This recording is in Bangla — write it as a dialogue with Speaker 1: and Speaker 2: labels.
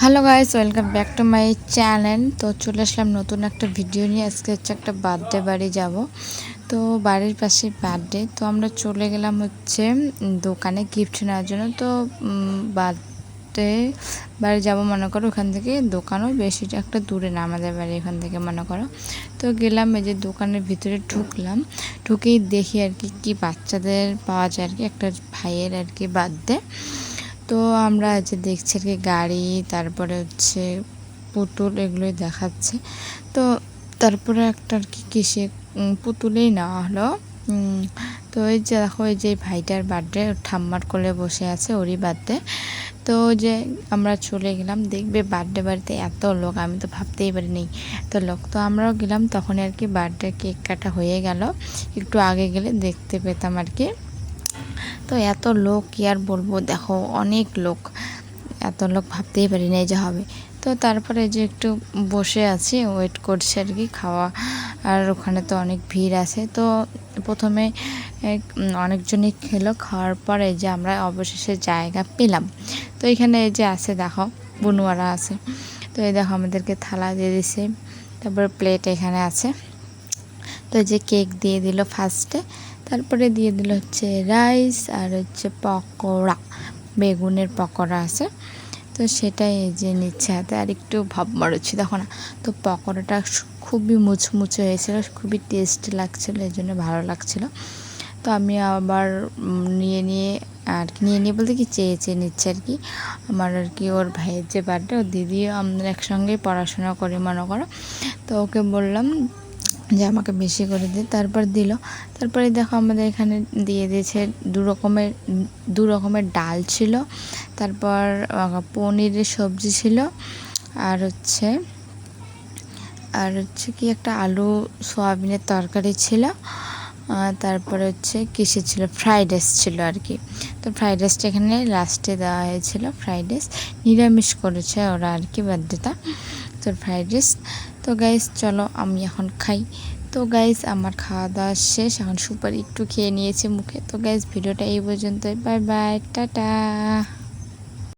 Speaker 1: Hello guys welcome back to my channel তো চলে আসলাম নতুন একটা ভিডিও নিয়ে। আজকে হচ্ছে একটা বার্থডে বাড়ি যাব। তো বাড়ির পাশে বার্থডে তো আমরা চলে গেলাম হচ্ছে দোকানে গিফট নেওয়ার জন্য। তো বার্থডে বাড়ি যাব মনে করো, ওখান থেকে দোকানও বেশি একটা দূরে না আমাদের বাড়ি এখান থেকে মনে করো। তো গেলাম এই যে দোকানের ভিতরে ঢুকলাম, ঢুকেই দেখি আর কি, কী বাচ্চাদের পাওয়া যায় আর কি, একটা ভাইয়ের আর কি বার্থডে। তো আমরা যে দেখছি আর কি গাড়ি, তারপরে হচ্ছে পুতুল এগুলোই দেখাচ্ছে। তো তারপরে একটা আর কি কিসে পুতুলেই নেওয়া হলো। তো এই যে দেখো, এই যে ভাইটার বার্থডে ঠাম্মার কোলে বসে আছে, ওরই বার্থডে। তো যে আমরা চলে গেলাম, দেখবে বার্থডে বাড়িতে এত লোক, আমি তো ভাবতেই পারিনি। তো লোক, তো আমরাও গেলাম তখন আর কি বার্থডে কেক কাটা হয়ে গেল। একটু আগে গেলে দেখতে পেতাম আর কি। তো এত লোক, কি আর বলব, দেখো, অনেক লোক। এত লোক ভাবতেই পারি না এই যে হবে। তো তারপরে যে একটু বসে আছি ওয়েট করছি আর কি, খাওয়া আর ওখানে তো অনেক ভিড় আছে। তো প্রথমে অনেকজনই খেলো, খাওয়ার পরে যে আমরা অবশেষে জায়গা পেলাম। তো এখানে এই যে আছে, দেখো বনুয়ারা আছে। তো এই দেখো, আমাদেরকে থালা দিয়ে দিছে। তারপর প্লেট এখানে আছে। তো এই যে কেক দিয়ে দিল ফার্স্টে তারপরে দিয়ে দিল হচ্ছে রাইস আর হচ্ছে পকোড়া, বেগুনের পকোড়া আছে। তো সেটাই এই যে নিচ্ছে হাতে। আর একটু ভাব মারছি দেখো না। তো পকোড়াটা খুবই মুচমুচে হয়েছিল, খুবই টেস্ট লাগছিল এই জন্য ভালো লাগছিল। তো আমি আবার নিয়ে নিয়ে আর কি নিয়ে নিয়ে বলতে কি চেয়ে চেয়ে নিচ্ছে আর কি। আমার আর কি ওর ভাইয়ের যে বার্থডে, ওর দিদি আমরা একসঙ্গেই পড়াশোনা করি মনে করো। তো ওকে বললাম যে আমাকে বেশি করে দে, তারপর দিল। তারপরে দেখো আমাদের এখানে দিয়ে দিয়েছে দু রকমের দু রকমের ডাল ছিল। তারপর পনিরের সবজি ছিল। আর হচ্ছে আর হচ্ছে কি একটা আলু, সোয়াবিনের তরকারি ছিল। তারপরে হচ্ছে কিসে ছিল? ফ্রাইড রাইস ছিল আর কি তো ফ্রাইড রাইসটা এখানে লাস্টে দেওয়া হয়েছিল ফ্রাইড রাইস নিরামিষ করেছে ওরা আর কি বার্থডেটা, তো ফ্রাইড রাইস তো গাইস চলো আমি এখন খাই। তো গাইস আমার খাওয়া দাওয়া শেষ। এখন সুপারি একটু খেয়ে নিয়েছি মুখে। তো গাইস ভিডিওটা এই পর্যন্তই। Bye bye tata.